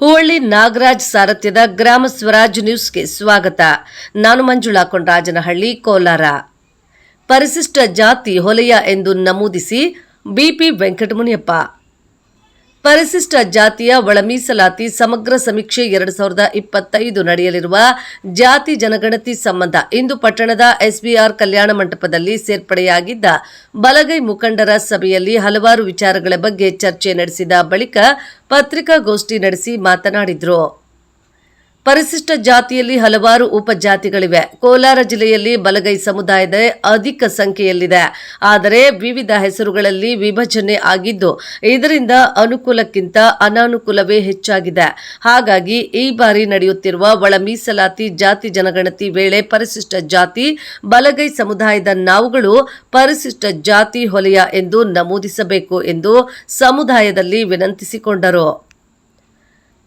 ಹುವಳ್ಳಿ ನಾಗರಾಜ್ ಸಾರಥ್ಯದ ಗ್ರಾಮ ಸ್ವರಾಜ್ ನ್ಯೂಸ್ಗೆ ಸ್ವಾಗತ. ನಾನು ಮಂಜುಳಾ ಕೊಂಡರಾಜನಹಳ್ಳಿ, ಕೋಲಾರ. ಪರಿಶಿಷ್ಟ ಜಾತಿ ಹೊಲೆಯ ಎಂದು ನಮೂದಿಸಿ ಬಿಪಿ ವೆಂಕಟಮುನಿಯಪ್ಪ. ಪರಿಶಿಷ್ಟ ಜಾತಿಯ ಒಳಮೀಸಲಾತಿ ಸಮಗ್ರ ಸಮೀಕ್ಷೆ ಎರಡು ಸಾವಿರದ ಇಪ್ಪತ್ತೈದು ನಡೆಯಲಿರುವ ಜಾತಿ ಜನಗಣತಿ ಸಂಬಂಧ ಇಂದು ಪಟ್ಟಣದ ಎಸ್ಬಿಆರ್ ಕಲ್ಯಾಣ ಮಂಟಪದಲ್ಲಿ ಸೇರ್ಪಡೆಯಾಗಿದ್ದ ಬಲಗೈ ಮುಖಂಡರ ಸಭೆಯಲ್ಲಿ ಹಲವಾರು ವಿಚಾರಗಳ ಬಗ್ಗೆ ಚರ್ಚೆ ನಡೆಸಿದ ಬಳಿಕ ಪತ್ರಿಕಾಗೋಷ್ಠಿ ನಡೆಸಿ ಮಾತನಾಡಿದರು. ಪರಿಶಿಷ್ಟ ಜಾತಿಯಲ್ಲಿ ಹಲವಾರು ಉಪಜಾತಿಗಳಿವೆ. ಕೋಲಾರ ಜಿಲ್ಲೆಯಲ್ಲಿ ಬಲಗೈ ಸಮುದಾಯದ ಅಧಿಕ ಸಂಖ್ಯೆಯಲ್ಲಿದೆ. ಆದರೆ ವಿವಿಧ ಹೆಸರುಗಳಲ್ಲಿ ವಿಭಜನೆ ಆಗಿದ್ದು, ಇದರಿಂದ ಅನುಕೂಲಕ್ಕಿಂತ ಅನಾನುಕೂಲವೇ ಹೆಚ್ಚಾಗಿದೆ. ಹಾಗಾಗಿ ಈ ಬಾರಿ ನಡೆಯುತ್ತಿರುವ ಒಳ ಮೀಸಲಾತಿ ಜಾತಿ ಜನಗಣತಿ ವೇಳೆ ಪರಿಶಿಷ್ಟ ಜಾತಿ, ಬಲಗೈ ಸಮುದಾಯದ ನಾವುಗಳು ಪರಿಶಿಷ್ಟ ಜಾತಿ ಹೊಲೆಯ ಎಂದು ನಮೂದಿಸಬೇಕು ಎಂದು ಸಮುದಾಯದಲ್ಲಿ ವಿನಂತಿಸಿಕೊಂಡರು.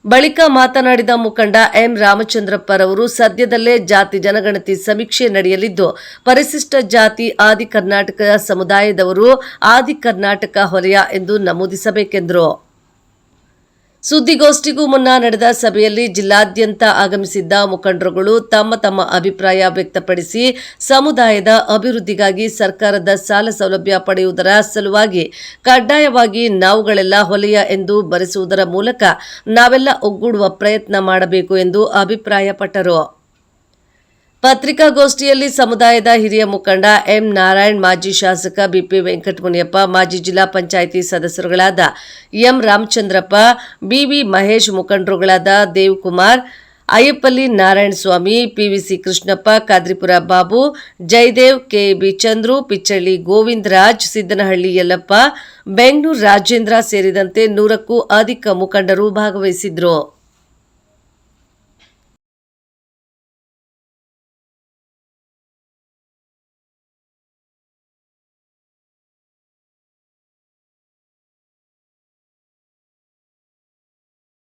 ಬಳಿಕ ಮಾತನಾಡಿದ ಮುಖಂಡ ಎಂ ರಾಮಚಂದ್ರಪ್ಪರವರು ಸದ್ಯದಲ್ಲೇ ಜಾತಿ ಜನಗಣತಿ ಸಮೀಕ್ಷೆ ನಡೆಯಲಿದ್ದು, ಪರಿಶಿಷ್ಟ ಜಾತಿ ಆದಿ ಕರ್ನಾಟಕ ಸಮುದಾಯದವರು ಆದಿ ಕರ್ನಾಟಕ ಹೊರೆಯ ಎಂದು ನಮೂದಿಸಬೇಕೆಂದರು. ಸುದ್ದಿಗೋಷ್ಠಿಗೂ ಮುನ್ನ ನಡೆದ ಸಭೆಯಲ್ಲಿ ಜಿಲ್ಲಾದ್ಯಂತ ಆಗಮಿಸಿದ್ದ ಮುಖಂಡರುಗಳು ತಮ್ಮ ತಮ್ಮ ಅಭಿಪ್ರಾಯ ವ್ಯಕ್ತಪಡಿಸಿ ಸಮುದಾಯದ ಅಭಿವೃದ್ಧಿಗಾಗಿ ಸರ್ಕಾರದ ಸಾಲ ಸೌಲಭ್ಯ ಪಡೆಯುವುದರ ಸಲುವಾಗಿ ಕಡ್ಡಾಯವಾಗಿ ನಾವುಗಳೆಲ್ಲ ಹೊಲೆಯ ಎಂದು ಬರೆಸುವುದರ ಮೂಲಕ ನಾವೆಲ್ಲ ಒಗ್ಗೂಡುವ ಪ್ರಯತ್ನ ಮಾಡಬೇಕು ಎಂದು ಅಭಿಪ್ರಾಯಪಟ್ಟರು. ಪತ್ರಿಕಾಗೋಷ್ಠಿಯಲ್ಲಿ ಸಮುದಾಯದ ಹಿರಿಯ ಮುಖಂಡ ಎಂ ನಾರಾಯಣ್, ಮಾಜಿ ಶಾಸಕ ಬಿಪಿ ವೆಂಕಟಮುನಿಯಪ್ಪ, ಮಾಜಿ ಜಿಲ್ಲಾ ಪಂಚಾಯಿತಿ ಸದಸ್ಯರುಗಳಾದ ಎಂ ರಾಮಚಂದ್ರಪ್ಪ, ಬಿವಿ ಮಹೇಶ್ ಮುಖಂಡರುಗಳಾದ ದೇವ್ಕುಮಾರ್ ಅಯ್ಯಪ್ಪಲ್ಲಿ ನಾರಾಯಣ ಸ್ವಾಮಿ ಪಿವಿಸಿ ಕೃಷ್ಣಪ್ಪ, ಕಾದ್ರಿಪುರ ಬಾಬು, ಜಯದೇವ್, ಕೆಬಿ ಚಂದ್ರು, ಪಿಚ್ಚಳ್ಳಿ ಗೋವಿಂದರಾಜ್, ಸಿದ್ದನಹಳ್ಳಿ ಯಲ್ಲಪ್ಪ, ಬೆಂಗಳೂರು ರಾಜೇಂದ್ರ ಸೇರಿದಂತೆ ನೂರಕ್ಕೂ ಅಧಿಕ ಮುಖಂಡರು ಭಾಗವಹಿಸಿದ್ರು.